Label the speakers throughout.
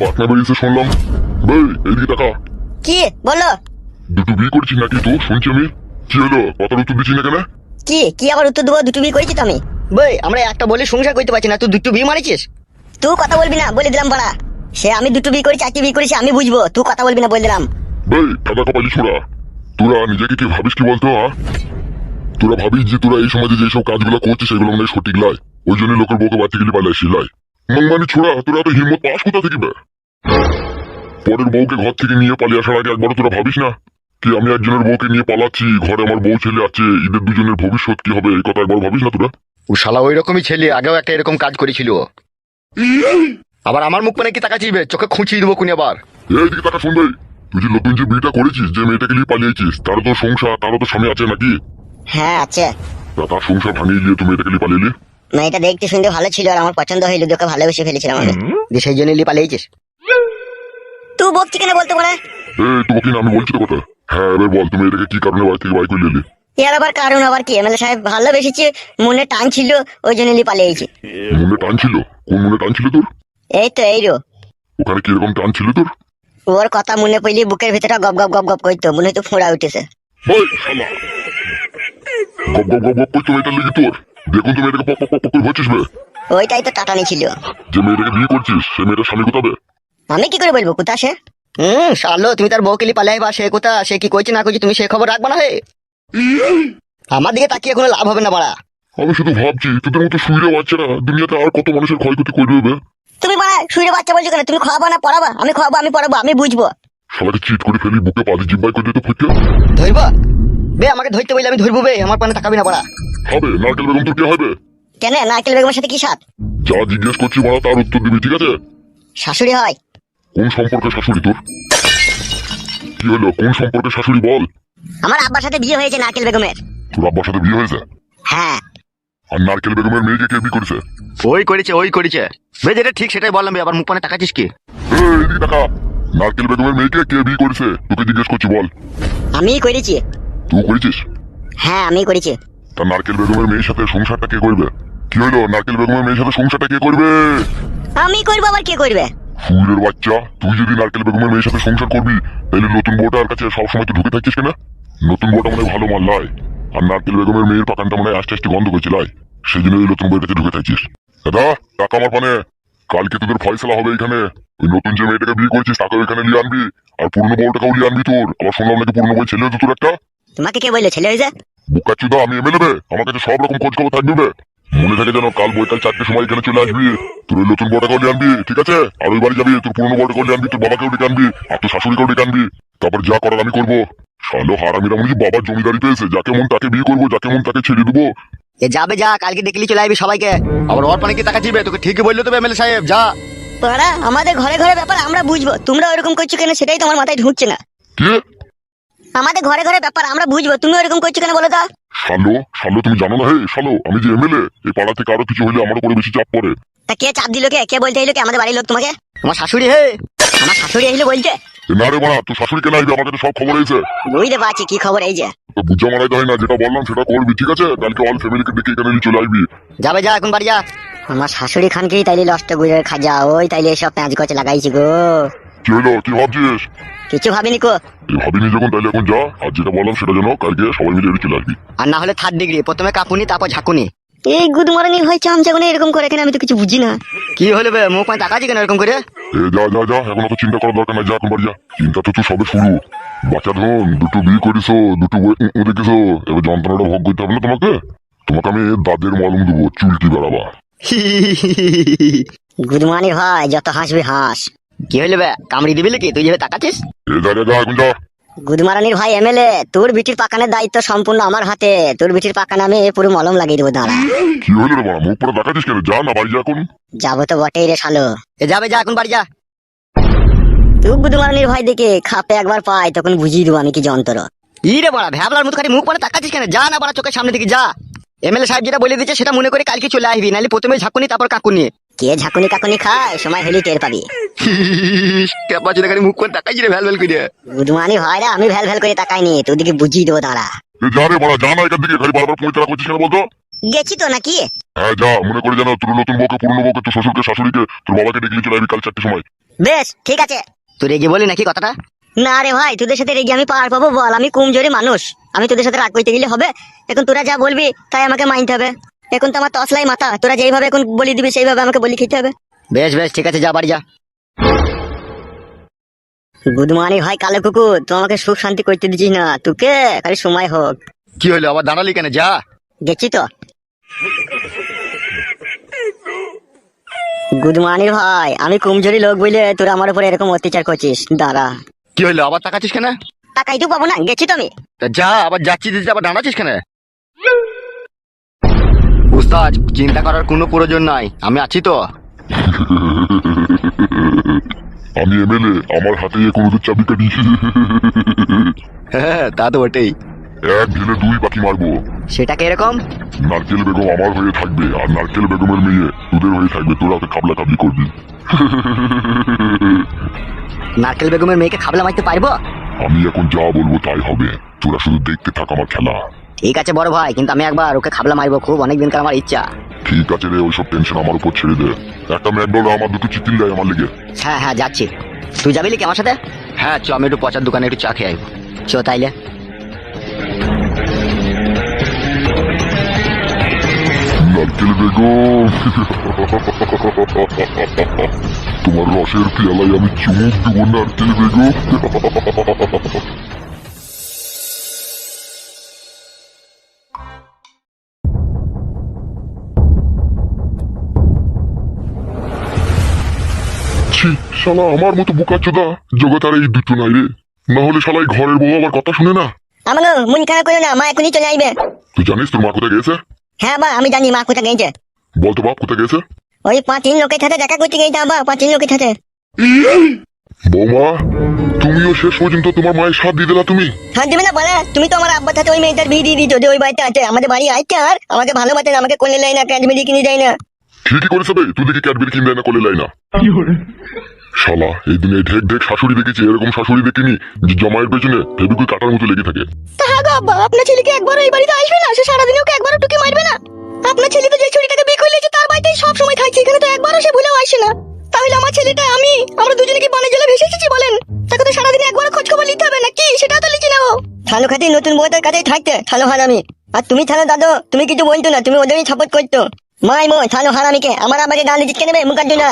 Speaker 1: পাটনা বেরিয়েছে শুনলাম। ভাই এইদিকে টাকা
Speaker 2: কি? বলো।
Speaker 1: দুটো বিয়ে করেছিস নাকি তো? শুনছি আমি। কি হলো? কথার উত্তর দিচ্ছি না কেন?
Speaker 2: কি? কি আবার উত্তর দেবো? দুটো বিয়ে করেছি তো আমি।
Speaker 3: বই আমরা একটা বলে সংসার করতে পারছি না। তুই দুটো বিয়ে মারিছিস
Speaker 2: তুই কথা বলবি না বলে দিলাম পাড়া সে আমি দুটো বিয়ে করেছি চারটি বিয়ে করেছি আমি বুঝব। তুই কথা বলবি না বলে দিলাম।
Speaker 1: ভাই কাদা কপালি ছোড়া। তোরা নিজেকে কি ভাবিস কি বলতো হ্যাঁ? তোরা ভাবিস যে তোরা এই সমাজে যেসব কাজগুলো করছিস সেগুলো মানে সঠিক লাই ওই জন্য লোকের বউকে বাড়তে গেলে পালাই লাই। মানে ছোড়া তোরা তো হিম্মত পাস কোথা থেকে বে? পরের বউকে ঘর থেকে নিয়ে পালিয়ে আসার আগে একবার তোরা ভাবিস না? কি আমি একজনের বউকে নিয়ে পালাচ্ছি ঘরে আমার বউ ছেলে আছে এদের দুজনের ভবিষ্যৎ কি হবে এই কথা একবার ভাবিস না তোরা?
Speaker 4: ও শালা ওই রকমই ছেলে আগেও একটা এরকম কাজ করেছিল আবার আমার মুখ মানে কি টাকা চিবে চোখে খুঁচিয়ে দেবো কোন আবার।
Speaker 1: এই দিকে টাকা শুনবে তুই যে নতুন যে বিয়েটা করেছিস যে মেয়েটাকে নিয়ে পালিয়েছিস তার তো সংসার তারও তো স্বামী আছে নাকি?
Speaker 2: হ্যাঁ আছে।
Speaker 1: তা তার সংসার ভাঙিয়ে গিয়ে তুমি এটাকে নিয়ে পালিয়ে
Speaker 2: মেয়েটা দেখতে শুনতে ভালো ছিল আর আমার পছন্দ হইল তোকে ভালোবেসে ফেলেছিলাম আমি।
Speaker 3: যে সেই জন্য লিয়ে পালিয়েছিস
Speaker 2: তুই বকছি কেন বলতে পারে
Speaker 1: এই তোমাকে না আমি বলছি তো কথা। হ্যাঁ এবার বল তুমি এটাকে কি কারণে বাড়ি থেকে বাই করে নিলে?
Speaker 2: এর আবার কারণ আবার কি? এমএলএ সাহেব ভালোবেসেছে মনে টান ছিল ওই জন্য নিয়ে পালিয়েছি
Speaker 1: মনে টান ছিল? কোন মনে টান ছিল তোর?
Speaker 2: এই তো এই রো।
Speaker 1: ওখানে কীরকম টান ছিল তোর?
Speaker 2: ওর কথা মনে পড়লি বুকের ভিতরে গপ গপ গপ গপ করতো মনে হয়তো ফোঁড়া উঠেছে।
Speaker 1: ওই শালা। গপ গপ গপ গপ করছ মেয়েটার লেগে তোর? দেখুন পক পক পক পক করে ভরছিস বে।
Speaker 2: ওইটাই তো টাটানি ছিল।
Speaker 1: যে মেয়েটাকে বিয়ে করছিস সে মেয়েটার স্বামী কোথাবে
Speaker 2: আমি কি করে বলব কোথা সে?
Speaker 3: হুম শালো তুমি তার বউকে পালাই বা সে কোথা সে কি করছে না করছে তুমি সে খবর রাখবা না হে? আমার দিকে তাকিয়ে কোনো লাভ হবে না বাড়া।
Speaker 1: আমি শুধু ভাবছি তোদের মতো শুইরে বাচ্চারা দুনিয়াতে আর কত মানুষের ক্ষয়ক্ষতি করবে বে?
Speaker 2: তুমি মানে শুয়ে বাচ্চা বলছো কেন? তুমি খাওয়াবো না পড়াবা? আমি খাওয়াবো আমি পড়াবো আমি বুঝব।
Speaker 1: শালাকে চিট করে ফেলি বুকে পাদি জিব্বাই করে দিতে ফুটতে
Speaker 3: ধরব? বে আমাকে ধরতে বললে আমি ধরবো বে আমার পানে তাকাবি না বাড়া।
Speaker 1: হবে? নারকেল বেগম তোর কি হবে?
Speaker 2: কেন? নারকেল বেগমের সাথে কি সাথ
Speaker 1: যা জিজ্ঞেস করছি মারা তার উত্তর দিবি ঠিক আছে?
Speaker 2: শাশুড়ি হয়।
Speaker 1: কোন সম্পর্কে শাশুড়ি তোর? কি হলো? কোন সম্পর্কে শাশুড়ি বল?
Speaker 2: আমার আব্বার সাথে বিয়ে হয়েছে নারকেল বেগমের।
Speaker 1: তোর আব্বার সাথে বিয়ে হয়েছে?
Speaker 2: হ্যাঁ।
Speaker 1: আর নারকেল বেগমের মেয়েকে কে বিয়ে করেছে?
Speaker 4: ওই করেছে ওই করেছে। বে যেটা ঠিক সেটাই বললাম বে, আবার মুখ পানে টাকাছিস কি?
Speaker 1: এই, এদিকে টাকা নারকেল বেগমের মেয়েকে কে বিয়ে করেছে? তোকে জিজ্ঞেস করছি বল।
Speaker 2: আমিই করেছি।
Speaker 1: তুই করেছিস?
Speaker 2: হ্যাঁ আমি করেছি।
Speaker 1: তা নারকেল বেগমের মেয়ের সাথে সংসারটা কে করবে? কি হলো? নারকেল বেগমের মেয়ের সাথে সংসারটা কে করবে?
Speaker 2: আমি করব আবার কে করবে?
Speaker 1: ফুলের বাচ্চা তুই যদি নারকেল বেগমের মেয়ের সাথে সংসার করবি তাহলে নতুন বউটার কাছে সবসময় তো ঢুকে থাকিস কেনা? নতুন বউটা মনে ভালো মাল লাই। আর নারকেল বেগমের মেয়ের পাকানটা মনে আস্তে আস্তে গন্ধ করছে লাই। সেই জন্য ওই নতুন বউয়ের কাছে ঢুকে থাকিস। দাদা টাকা আমার পানে। কালকে তোদের ফয়সলা হবে এখানে। ওই নতুন যে মেয়েটাকে বিয়ে করেছিস তাকেও এখানে নিয়ে আনবি। আর পুরনো বউটাকেও নিয়ে আনবি তোর। আবার শুনলাম নাকি পুরনো বই ছেলে হয়েছে তোর একটা?
Speaker 2: তোমাকে কে বলল ছেলে হয়েছে?
Speaker 1: বুকা চুদা আমি এমএলএ বে আমার কাছে সব রকম খোঁজ খবর থাকবে মনে থাকে যেন কাল বৈকাল চারটে সময় এখানে চলে আসবি। তোর ওই নতুন বড়টাকেও নিয়ে আনবি ঠিক আছে? আর ওই বাড়ি যাবি তোর পুরনো বড়টাকেও নিয়ে আনবি তোর বাবাকেও ডেকে আনবি আর তোর শাশুড়িকেও ডেকে আনবি। তারপর যা করার আমি করব। শালো হারামিরা মনে বাবার জমিদারি পেয়েছে যাকে মন তাকে বিয়ে করব যাকে মন তাকে ছেড়ে দেবো।
Speaker 3: এ যাবে যা কালকে দেখলি চলে আসবি সবাইকে।
Speaker 4: আবার ওর পানে কি টাকা চিবে তোকে ঠিকই বলল তো এমএলএ সাহেব যা।
Speaker 2: তোরা আমাদের ঘরে ঘরে ব্যাপার আমরা বুঝব। তোমরা ওরকম করছ কেন সেটাই তোমার মাথায় ঢুকছে না।
Speaker 1: কে?
Speaker 2: আমাদের ঘরে ঘরে ব্যাপার আমরা বুঝব। তুমি ওরকম করছ কেন বলো তো?
Speaker 1: শালো শালো তুমি জানো না হে? শালো আমি যে এমএলএ এই পাড়া থেকে আরও কিছু হইলে আমার উপরে বেশি চাপ পড়ে।
Speaker 2: তা কে চাপ দিল কে? কে বলতে এলো কে? আমাদের বাড়ির লোক তোমাকে?
Speaker 3: আমার শাশুড়ি হে?
Speaker 2: আমার শাশুড়ি এসে বলছে।
Speaker 1: না রে মারা তোর শাশুড়ি কেন আসবে? আমার কাছে সব খবর হয়েছে।
Speaker 2: বুঝতে পারছি কি খবর এই যে।
Speaker 1: তো বুঝা মারাইতে হয় না যেটা বললাম সেটা করবি ঠিক আছে? কালকে অল ফ্যামিলিকে ডেকে এখানে নিয়ে চলে আসবি।
Speaker 3: যাবে যা এখন বাড়ি যা।
Speaker 2: আমার শাশুড়ি খানকেই তাইলে লষ্ট গুজের খাজা ওই তাইলে এসব প্যাঁচ গছে লাগাইছি গো।
Speaker 1: কি হলো কি ভাবছিস?
Speaker 2: কিছু ভাবিনি কো।
Speaker 1: ভাবিনি যখন তাইলে এখন যা। আর যেটা বললাম সেটা যেন কালকে সবাই মিলে এড়িয়ে চলে আসবি
Speaker 3: আর না হলে থার্ড ডিগ্রি প্রথমে কাপুনি তারপর ঝাঁকুনি।
Speaker 2: এই গুদমারানি হয় চামচাগুনে এরকম করে কেন আমি তো কিছু বুঝি না।
Speaker 3: কি হলো বে মুখ পানে তাকাচ্ছি কেন এরকম করে?
Speaker 1: এ যা যা যা এখন অত চিন্তা করার দরকার নাই যা এখন বাড়ি যা। চিন্তা তো তুই সবে শুরু। বাচ্চা ধন দুটো বিয়ে করিস দুটো বই এবার যন্ত্রণাটা ভোগ করতে হবে না তোমাকে? তোমাকে আমি দাদের মলম দেবো চুলকি বেড়াবা।
Speaker 2: গুদমানি ভাই যত হাসবি হাস।
Speaker 3: কি হলো বে? কামড়ি দিবি নাকি? তুই যেভাবে তাকাচ্ছিস?
Speaker 2: গুদমারানির ভাই এমএলএ তোর বিটির পাকানের দায়িত্ব সম্পূর্ণ আমার হাতে। তোর বিটির পাকানে আমি পুরো মলম লাগিয়ে দেবো দাঁড়া।
Speaker 1: কি হলো রে বাবা মুখ পরে দেখাচ্ছিস কেন? যা না বাড়ি যা এখন।
Speaker 2: যাব তো বটেই রে শালো।
Speaker 3: এ যাবে যা এখন বাড়ি যা।
Speaker 2: তুই গুদমারানির ভাই দেখে খাপে একবার পাই তখন বুঝিয়ে দেবো আমি কি যন্ত্র।
Speaker 3: ই রে বড়া ভ্যাবলার মতো খালি মুখ পানে তাকাচ্ছিস কেন? যা না বড়া চোখের সামনে থেকে যা। এমএলএ সাহেব যেটা বলে দিচ্ছে সেটা মনে করে কালকে চলে আসবি নাহলে প্রথমে ঝাঁকুনি তারপর কাকুনি
Speaker 2: কে ঝাঁকুনি কাকুনি খায়? সময় হলি টের পাবি।
Speaker 4: কেপা খালি মুখ পানে টাকাইছি রে ভ্যাল ভ্যাল করে
Speaker 2: গুদমানি ভাই রে আমি ভ্যাল ভ্যাল করে তাকাইনি তোর দিকে বুঝিয়ে দেবো দাঁড়া।
Speaker 1: এ যা রে বাড়া যা না এখান থেকে খালি বারবার পঁয়তারা করছিস কেন বলতো?
Speaker 2: গেছি তো নাকি?
Speaker 1: হ্যাঁ যা মনে করে জানো তোর নতুন বউকে পুরনো বউকে তোর শ্বশুরকে শাশুড়িকে তোর বাবাকে ডেকে চলে আসবি কাল চারটে সময়।
Speaker 2: বেশ ঠিক আছে।
Speaker 3: তুই রেগে বলি নাকি কথাটা?
Speaker 2: না রে ভাই তোদের সাথে রেগে আমি পার পাবো বল আমি কমজোরি মানুষ। আমি তোদের সাথে রাগ করতে গেলে হবে। এখন তোরা যা বলবি তাই আমাকে মানতে হবে। এখন তো আমার তসলাই মাথা। তোরা যেইভাবে এখন বলি দিবি সেইভাবে আমাকে বলি খেতে হবে।
Speaker 3: বেশ বেশ ঠিক আছে যা বাড়ি যা।
Speaker 2: গুড মর্নিং ভাই কালো কুকুর তুই আমাকে সুখ শান্তি করতে দিচ্ছিস না। তোকে খালি সময় হোক।
Speaker 4: কি হলো আবার দাঁড়ালি কেন? যা।
Speaker 2: গেছি তো। গুড মর্নিং ভাই আমি কমজোরি লোক বলে তোরা আমার উপরে এরকম অত্যাচার করছিস। দাঁড়া।
Speaker 4: কি হলো আবার তাকাচ্ছিস কেন?
Speaker 2: টাকাই তো পাবো না গেছি তো আমি।
Speaker 4: তা যা আবার যাচ্ছি দিতে আবার দাঁড়াচ্ছিস কেন? উস্তাদ চিন্তা করার কোনো প্রয়োজন নাই। আমি আছি তো।
Speaker 1: আমি এমএলএ আমার হাতে কোনো চাবি কাটি।
Speaker 4: হ্যাঁ তা তো বটেই।
Speaker 1: এক ঢেলে দুই পাখি মারবো।
Speaker 3: সেটা কীরকম?
Speaker 1: নারকেল বেগম আমার হয়ে থাকবে আর নারকেল বেগমের মেয়ে তোদের হয়ে থাকবে। তোরা তো খাবলা খাবলি করবি।
Speaker 3: নারকেল বেগমের মেয়েকে খাবলা মারতে পারব?
Speaker 1: আমি এখন যা বলব তাই হবে। তোরা শুধু দেখতে থাক আমার খেলা।
Speaker 3: ঠিক আছে বড় ভাই কিন্তু আমি একবার ওকে খাবলা মারবো খুব অনেক দিনকার আমার ইচ্ছা।
Speaker 1: ঠিক আছে রে ওইসব টেনশন আমার উপর ছেড়ে দে। একটা ম্যাকডল আমার দুটো চিতিল দেয় আমার লেগে।
Speaker 3: হ্যাঁ হ্যাঁ যাচ্ছি। তুই যাবি কি আমার সাথে?
Speaker 4: হ্যাঁ চ আমি একটু পচার দোকানে একটু চা খেয়ে আসব।
Speaker 3: চো তাইলে।
Speaker 1: নারকেল বেগম। তোমার রসের পেয়ালায় আমি চুমুক দেবো নারকেল বেগম। শালা আমার মতো বোকা চোদা জগৎ আর এই দুটো নাই রে। না হলে শালাই ঘরের বউ আমার কথা শুনে না?
Speaker 2: আমাকে মন খারাপ করো না মা এখনই চলে আসবে
Speaker 1: তুই জানিস তোর মা কোথায় গেছে
Speaker 2: হ্যাঁ বা আমি জানি মা কোথায় গেছে
Speaker 1: বলতো বাপ কোথায় গেছে
Speaker 2: ওই পাঁচ তিন লোকের সাথে দেখা করতে গেছে আবার পাঁচ তিন লোকের সাথে।
Speaker 1: বৌমা তুমিও শেষ পর্যন্ত তোমার মায়ের সাথ দিয়ে দিলা তুমি?
Speaker 2: হাত দিবে না বলে? তুমি তো আমার আব্বার সাথে ওই মেয়েটার বিয়ে দিয়ে দিচ্ছ যে ওই বাড়িতে আছে। আমাদের বাড়ি আইছে আর আমাকে ভালোবাসে না আমাকে কোলে নেয় না কিনে দেয় না।
Speaker 1: ঠিকই করেছে বে তুই দেখি ক্যাডবেরি কিনবে না করলে লাই না। শালা এই দিনে ঢেক ঢেক শাশুড়ি দেখেছি এরকম শাশুড়ি দেখিনি যে জমায়ের পেছনে ফেবিকুই কাটার মতো লেগে থাকে।
Speaker 2: আব্বা আপনার ছেলেকে একবার এই বাড়িতে আসবে না? সে সারাদিন ওকে একবারও টুকি মারবে না। আপনার ছেলে তো যে ছুরিটাকে বিয়ে করলেছে তার বাড়িতেই সব সময় থাকছে এখানে তো একবারও সে ভুলেও আসে না। তাহলে আমার ছেলেটা আমি? আমরা দুজনে কি বনে জলে ভেসে এসেছি বলেন? তাকে তো সারাদিন একবার খোঁজ খবর নিতে হবে না কি সেটা তো লিখে নেব থালো খাতি নতুন বউটার কাছেই থাকতে থালো হারামি। আর তুমি থালো দাদু তুমি কিছু বলতো না তুমি ওদেরই সাপোর্ট করতো। মাই মো থালো হারামিকে আমার আমাকে গান দিচ্ছে কেন মুখার জন্য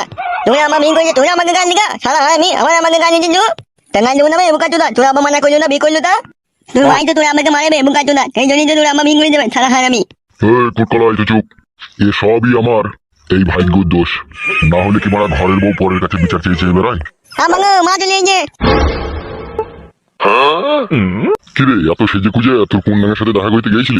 Speaker 2: তুমি আমার মিন করেছে তুমি আমাকে গান দিগা সারা হারামি আমার আমাকে গান দিচ্ছ গান দেবো না ভাই জন্য তোরা আবার মানা করল না বিয়ে করল তা তুমি ভাই তো তোরা আমাকে মারবে মুখার জন্য এই জন্যই তো তোরা আমার মিন করে দেবেন সারা
Speaker 1: এই তো চুপ এ সবই আমার এই ভাগ্যর দোষ না হলে কি মারা ঘরের বউ পরের কাছে বিচার চেয়ে চেয়ে বেড়ায়
Speaker 2: আমাকে মা চলে যে
Speaker 1: কিরে এত সেজে খুঁজে তোর কোন নামের সাথে দেখা করতে গিয়েছিলি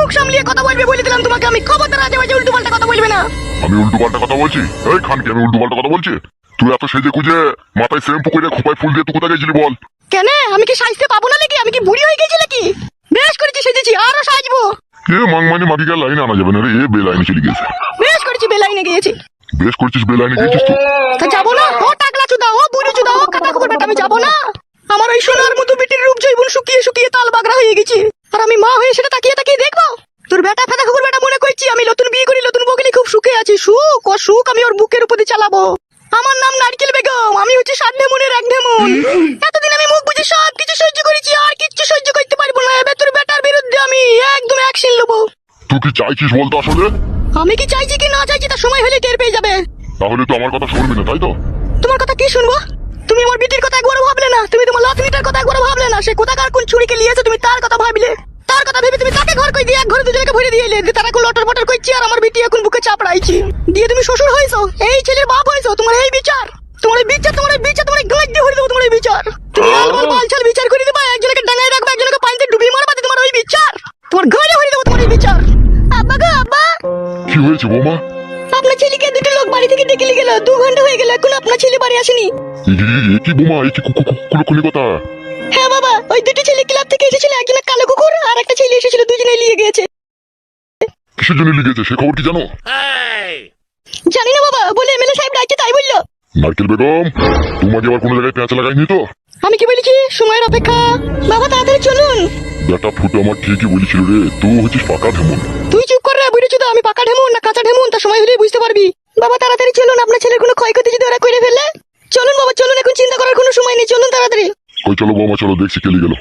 Speaker 3: মুখ সামলিয়ে কথা বলবে বলে দিলাম তোমাকে। আমি খবরদার আজে বাজে উল্টো পাল্টা কথা বলবে না।
Speaker 1: আমি উল্টো পাল্টা কথা বলছি? এই খানকে আমি উল্টো পাল্টা কথা বলছি? তুই এত সেজে খুঁজে মাথায় শ্যাম্পু করে খোপায় ফুল দিয়ে তুই কোথায় গেছিলি বল।
Speaker 3: কেন? আমি কি সাজতে পাবো না নাকি? আমি কি বুড়ি হয়ে গেছি নাকি? বেশ করেছি সেজেছি আরও সাজবো।
Speaker 1: এ মাংমানি মাগিকার লাইনে আনা যাবে না রে এ বে লাইনে চলে গেছে
Speaker 3: বেশ করেছি বেলাইনে গিয়েছি।
Speaker 1: বেশ করছিস বে লাইনে গেছিস তো?
Speaker 3: তা যাব না? ও টাকলা চুদা ও বুড়ি চুদা ও কাটা খবর বেটা আমি যাব না? আমার ওই সোনার মতো বেটির রূপ জৈবন শুকিয়ে শুকিয়ে তাল বাগড়া হয়ে গেছি। আর আমি মা হয়ে সেটা তাকিয়ে তাকিয়ে দেখব? তোর বেটা ফেদা খবর বেটা মনে করছি আমি নতুন বিয়ে করি নতুন বগলি খুব সুখে আছি। সুখ ও সুখ আমি ওর বুকের উপরে চালাবো। আমার নাম নারকেল বেগম আমি হচ্ছে সাত ঢেমনের এক ঢেমন এতদিন আমি মুখ বুঝে সব কিছু সহ্য করেছি আর কিচ্ছু সহ্য করতে পারব না। এবার তোর বেটার বিরুদ্ধে আমি একদম অ্যাকশন নেব।
Speaker 1: তুই কি চাইছিস বলতো আসলে?
Speaker 3: আমি কি চাইছি কি না চাইছি তা সময় হলে টের পেয়ে যাবে।
Speaker 1: তাহলে তো আমার কথা শুনবি না তাই তো?
Speaker 3: তোমার কথা কি শুনব? তুমি আমার বিটির কথা একবারও ভাবলে না। তুমি তোমার লাতনিটার কথা একবারও ভাবলে না। সে কোথাকার কোন ছুরিকে লিয়েছে তুমি তার কথা ভাবলে? তার কথা ভেবে তুমি তাকে ঘর কই দিয়ে এক ঘরে দুজনকে ভরে দিয়ে এলে? তারা এখন লটর পটর করছি আর আমার বিটি এখন বুকে চাপড়াইছি। দিয়ে তুমি শ্বশুর হয়েছো? এই ছেলের বাপ হয়েছো? তোমার এই বিচার? তোমার বিচার তোমার বিচার, তোমার গাঁজ দিয়ে ভরে দেবো তোমার বিচার। তুমি আলমাল বালছাল বিচার করে দেবা, একজনকে ডাঙায় রাখবা, একজনকে পানিতে ডুবিয়ে মারবা তোমার ওই বিচার। তোমার গাঁজে ভরে দেবো তোমার বিচার। আব্বা গো, আব্বা।
Speaker 1: কি হয়েছে বৌমা?
Speaker 3: থেকে ডেকে নিয়ে গেল দু ঘণ্টা হয়ে গেল এখন আপনার ছেলে বাড়ি আসেনি।
Speaker 1: কি বোমা এ কি কুকুলি কথা?
Speaker 3: হ্যাঁ বাবা ওই দুটো ছেলে ক্লাব থেকে এসেছিল একজন কালো কুকুর আর একটা ছেলে এসেছিল দুজনে নিয়ে গিয়েছে।
Speaker 1: কিসের জন্য লিখেছে সে খবর কি জানো?
Speaker 3: জানি না বাবা বলে এমএলএ সাহেব ডাকছে তাই বলল।
Speaker 1: নারকেল বেগম তোমাকে আবার কোনো জায়গায় পেঁচা লাগাইনি তো?
Speaker 3: আমি কি বলেছি? সময়ের অপেক্ষা। বাবা তাড়াতাড়ি চলুন।
Speaker 1: বেটা ফুটো আমার ঠিকই বলেছিল রে তুই হচ্ছিস পাকা ঢেমন।
Speaker 3: তুই চুপ কর রে বুড়ি চুদা আমি পাকা ঢেমুন না কাঁচা ঢেমুন তার সময় হলেই বুঝতে পারবি।
Speaker 2: বাবা তাড়াতাড়ি চলুন আপনার ছেলের কোনো ক্ষয়ক্ষতি যদি ওরা করে ফেলে। চলুন বাবা চলুন এখন চিন্তা করার কোনো সময় নেই চলুন তাড়াতাড়ি।
Speaker 1: কই চলো বৌমা চলো দেখছি কেলি গেল।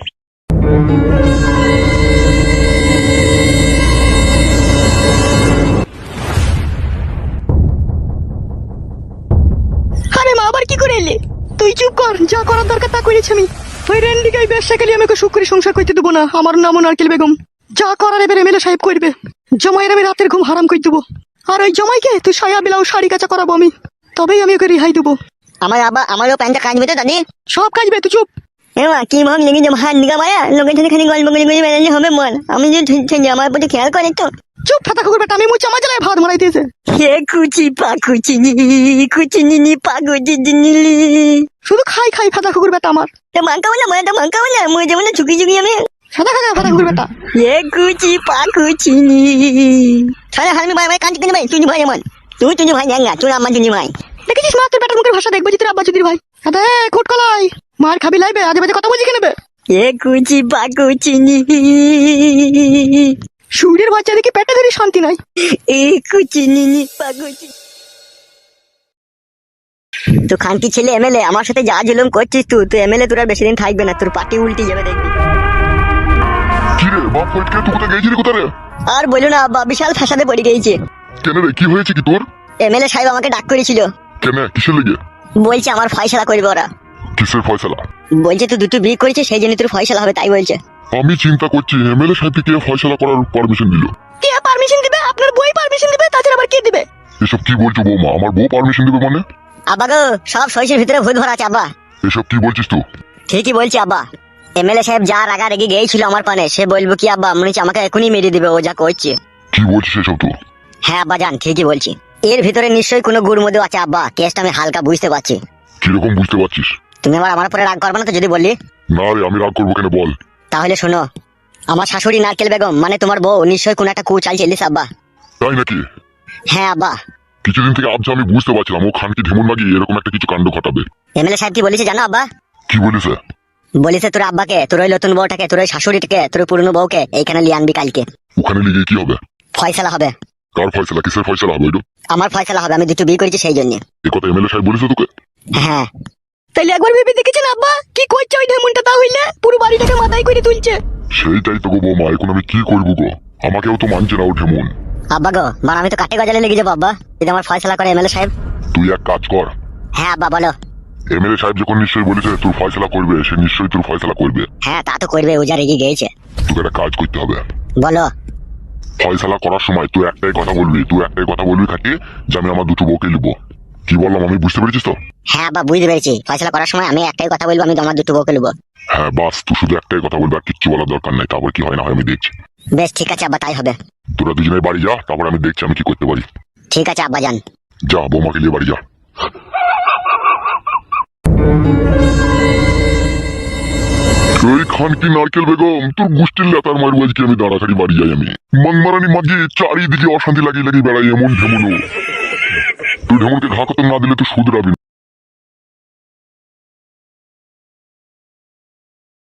Speaker 3: আরে মা আবার কি করে এলে? তুই চুপ কর যা করার দরকার তা করেছি আমি। ওই রেন্ডিকে ব্যবসা খেলে আমাকে সুখ করে সংসার করতে দেবো না। আমার নাম নারকেল বেগম। যা করার এবার এমএলএ সাহেব করবে। জমাইয়ের আমি রাতের ঘুম হারাম করে দেবো। আর ওই জমাইকে? তুই সায়া বিলাও শাড়ি কাচা করাবো আমি। তবেই আমি ওকে রেহাই দেবো।
Speaker 2: আমার আবার আমারও প্যান্টটা কাজবে তো দাদি।
Speaker 3: সব কাজ বে তুই চুপ।
Speaker 2: এমা কি ভাব লেগে যে হাত দিঘা মায়া? লোকের সাথে খালি গল্প করে করে বেড়ালে হবে মন। আমি যে ঠিক আমার প্রতি খেয়াল করে তো।
Speaker 3: চুপ ফাতা কুকুর বেটা আমি ভাত মারাই দিয়েছে।
Speaker 2: হে কুচি পাকুচি নি কুচি নি নি
Speaker 3: শুধু খাই খাই ফাতা কুকুর বেটা আমার।
Speaker 2: মাংকা বলে মাংকা বলে। মুই যেমন ঝুঁকি ঝুঁকি আমি।
Speaker 3: সাদা খাগা
Speaker 2: হে কুচি পাকুচি নি। সারা হারমি ভাই ভাই কিনে ভাই তুই ভাই এমন। তুই তুই ভাই জাঙ্গা তুই আমার তুই ভাই।
Speaker 3: দেখেছিস মা তোর বেটার মুখের ভাষা দেখব যে তোর আব্বা চুদির ভাই। মার খাবি লাইবে আজে বাজে কথা
Speaker 2: হে কুচি নি।
Speaker 3: সুরের বাচ্চা দেখি পেটে ধরে শান্তি নাই।
Speaker 2: এ কুচি পাকুচি তো খানকি ছেলে এমএলএ আমার সাথে যা জুলুম করছিস তুই তো এমএলএ তোর আর বেশি দিন থাকবে না তোর পার্টি উল্টে যাবে দেখবি।
Speaker 1: বাপ ফটকে তুই কোথায় গেছিলি কোথায়
Speaker 2: আর বলো না আব্বা বিশাল ফাঁসাতে পড়ে
Speaker 1: কেন রে কি হয়েছে কি তোর?
Speaker 2: এমএলএ সাহেব আমাকে ডাক করেছিল।
Speaker 1: কেন কিসের লেগে?
Speaker 2: বলছে আমার ফয়সালা করবে ওরা।
Speaker 1: কিসের ফয়সালা?
Speaker 2: বলছে তুই দুটো বিয়ে করেছে সেই জন্য তোর ফয়সালা হবে তাই বলছে।
Speaker 1: আমি চিন্তা করছি এমএলএ সাহেবকে কে ফয়সালা করার পারমিশন দিল?
Speaker 3: কে পারমিশন দিবে? আপনার বই পারমিশন দিবে? তাছাড়া আবার কে দিবে?
Speaker 1: এসব কি বলছো বৌমা? আমার বউ পারমিশন দিবে মানে?
Speaker 2: আব্বা গো সব সহিসের ভিতরে ভূত ভরা আছে আব্বা।
Speaker 1: এসব কি বলছিস তুই?
Speaker 2: ঠিকই বলছি আব্বা। এমএলএ সাহেব যা রাগা রেগে গিয়েছিল আমার পানে সে বলব কি আব্বা মনে হচ্ছে আমাকে এখনই মেরে দিবে ও যা করছে।
Speaker 1: কি বলছিস এসব তুই?
Speaker 2: হ্যাঁ আব্বা জান ঠিকই বলছি। এর ভিতরে নিশ্চয়ই কোনো গুড় মধু আছে আব্বা কেসটা আমি হালকা বুঝতে পারছি।
Speaker 1: কীরকম বুঝতে পারছিস?
Speaker 2: তুমি আবার আমার উপরে রাগ করবে না তো যদি বললি
Speaker 1: না রে আমি রাগ করব কেন বল।
Speaker 2: তাহলে শোনো আমার শাশুড়ি নারকেল বেগম মানে তোমার বউ নিশ্চয়ই কোনো একটা কু চালছে ইলিশ আব্বা।
Speaker 1: তাই নাকি?
Speaker 2: হ্যাঁ আব্বা।
Speaker 1: কিছুদিন থেকে আবছা আমি বুঝতে পারছিলাম ও খানকি ঢেমন মাগিয়ে এরকম একটা কিছু কাণ্ড ঘটাবে।
Speaker 2: এমএলএ সাহেব কি বলেছে জানো আব্বা?
Speaker 1: কি বলিস
Speaker 2: বলেছে তোর আব্বাকে তোর ওই নতুন বউটাকে তোর ওই শাশুড়িটাকে তোর পুরনো বউকে এইখানে লিয়ে আনবি কালকে।
Speaker 1: ওখানে লিগে কি হবে?
Speaker 2: ফয়সালা হবে।
Speaker 1: কার ফয়সালা? কিসের ফয়সালা হবে ওইটা?
Speaker 2: আমার ফয়সালা হবে আমি দুটো বিয়ে করেছি সেই জন্য।
Speaker 1: এ কথা এমএলএ সাহেব বলেছে তোকে?
Speaker 2: হ্যাঁ।
Speaker 3: তাইলে একবার ভেবে দেখেছেন আব্বা? কি করছে ওই ঢেমনটা তা হইলে? পুরো বাড়িটাকে মাথায় করে তুলছে।
Speaker 1: সেইটাই তো গো বৌমা এখন আমি কি করব গো? আমাকেও তো মানছে না ও ঢেমন।
Speaker 2: আব্বা গো মানে আমি তো কাটে গজালে লেগে যাব আব্বা। যদি আমার ফয়সালা করে এমএলএ সাহেব।
Speaker 1: তুই এক কাজ কর।
Speaker 2: হ্যাঁ আব্বা বলো।
Speaker 1: এমএলএ সাহেব যখন নিশ্চয়ই বলেছে তোর ফয়সালা করবে সে নিশ্চয়ই তোর ফয়সালা করবে।
Speaker 2: হ্যাঁ তা তো করবে ও যা রেগে গিয়েছে।
Speaker 1: তোকে একটা কাজ করতে হবে।
Speaker 2: বলো।
Speaker 1: ফয়সালা করার সময় তুই একটাই কথা বলবি তুই একটাই কথা বলবি খাটিয়ে যে আমি আমার দুটো বউকে নিবো কি বললাম আমি বুঝতে পেরেছিস তো?
Speaker 2: হ্যাঁ আব্বা বুঝতে পেরেছি। ফয়সালা করার সময় আমি একটাই কথা বলব আমি তোমার দুটো বউকে নেব
Speaker 1: হ্যাঁ বাস তুই শুধু একটাই কথা বলবি আর কিচ্ছু বলার দরকার নাই তারপর কি হয় না হয় আমি দেখছি।
Speaker 2: বেশ ঠিক আছে আব্বা তাই হবে।
Speaker 1: তোরা দুজনে বাড়ি যা তারপর আমি দেখছি আমি কি করতে পারি।
Speaker 2: ঠিক আছে আব্বা যান।
Speaker 1: যা বৌমাকে নিয়ে বাড়ি যা। ওই খানকি নারকেল বেগম? তোর গুষ্টির লেতার মারবো আজকে আমি দাঁড়াতাড়ি বাড়ি যাই আমি। মাংমারানি মাগি চারিদিকে অশান্তি লাগিয়ে লাগিয়ে বেড়াই এমন ঢেমুনো তুই ঢেমনকে ঘা কত না দিলে তুই শুধরাবি।